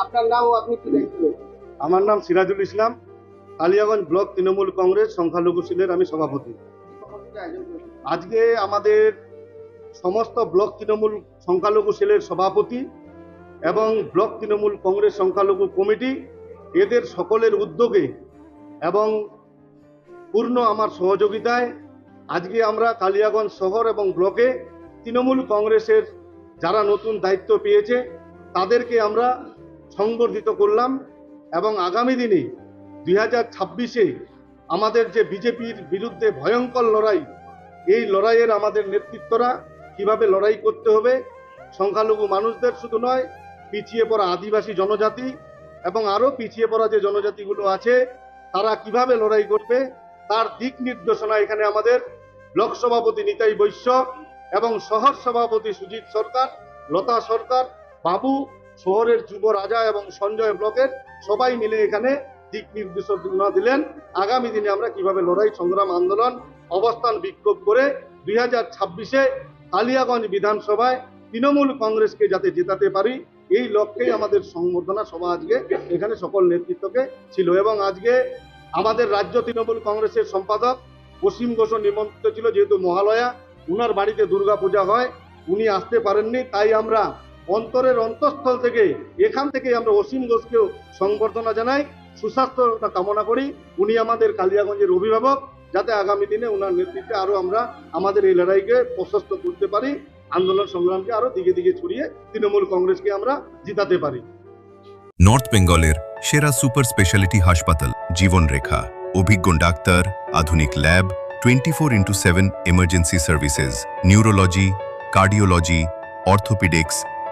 আপনার নাম ও আপনি কি দায়িত্ব আমার নাম সিরাজুল ইসলাম, কালিয়াগঞ্জ ব্লক তৃণমূল কংগ্রেস, সংখ্যালঘু সেলের আমি সভাপতি। আজকে আমাদের সমস্ত ব্লক তৃণমূল সংখ্যালঘু সেলের সভাপতি এবং ব্লক তৃণমূল কংগ্রেস সংখ্যালঘু কমিটি, এদের সকলের উদ্যোগে এবং পূর্ণ আমার সহযোগিতায় আজকে আমরা কালিয়াগঞ্জ শহর এবং ব্লকে তৃণমূল কংগ্রেসের যারা নতুন দায়িত্ব পেয়েছে, তাদেরকে আমরা সংবর্ধিত করলাম এবং আগামী দিনে দুই হাজার ছাব্বিশে আমাদের যে বিজেপির বিরুদ্ধে ভয়ঙ্কর লড়াই, এই লড়াইয়ের আমাদের নেতৃত্বরা কীভাবে লড়াই করতে হবে, সংখ্যালঘু মানুষদের শুধু নয়, পিছিয়ে পড়া আদিবাসী জনজাতি এবং আরও পিছিয়ে পড়া যে জনজাতিগুলো আছে, তারা কীভাবে লড়াই করবে, তার দিক নির্দেশনা এখানে আমাদের ব্লক সভাপতি নিতাই বৈশ্য এবং শহর সভাপতি সুজিত সরকার, লতা সরকার, বাবু শহরের যুব রাজা এবং সঞ্জয় ব্লকের সবাই মিলে এখানে দিক নির্দেশনা দিলেন। আগামী দিনে আমরা কীভাবে লড়াই, সংগ্রাম, আন্দোলন, অবস্থান বিক্ষোভ করে দুই হাজার ছাব্বিশে কালিয়াগঞ্জ বিধানসভায় তৃণমূল কংগ্রেসকে যাতে জেতাতে পারি, এই লক্ষ্যেই আমাদের সংবর্ধনা সভা আজকে এখানে সকল নেতৃত্বকে ছিল এবং আজকে আমাদের রাজ্য তৃণমূল কংগ্রেসের সম্পাদক অসীম ঘোষ নিমন্ত্রিত ছিল, যেহেতু মহালয়া, উনার বাড়িতে দুর্গা পূজা হয়, উনি আসতে পারেননি, তাই আমরা অন্তরের অন্তঃস্থল থেকে এখান থেকে আমরা অসীম ঘোষকেও সংবর্ধনা জানাই সুস্বাস্থ্যটা কামনা করি। উনি আমাদের কালিয়াগঞ্জের অভিভাবক, যাতে আগামী দিনে ওনার নেতৃত্বে আরও আমরা আমাদের এই লড়াইকে প্রশস্ত করতে পারি, আন্দোলন সংগ্রামকে আরও দিকে দিকে ছড়িয়ে তৃণমূল কংগ্রেসকে আমরা জিতাতে পারি। নর্থ বেঙ্গলের সেরা সুপার স্পেশালিটি হাসপাতাল, জীবনরেখা। অভিজ্ঞ ডাক্তার, আধুনিক lab twenty four into seven emergency services, neurology, cardiology, orthopaedics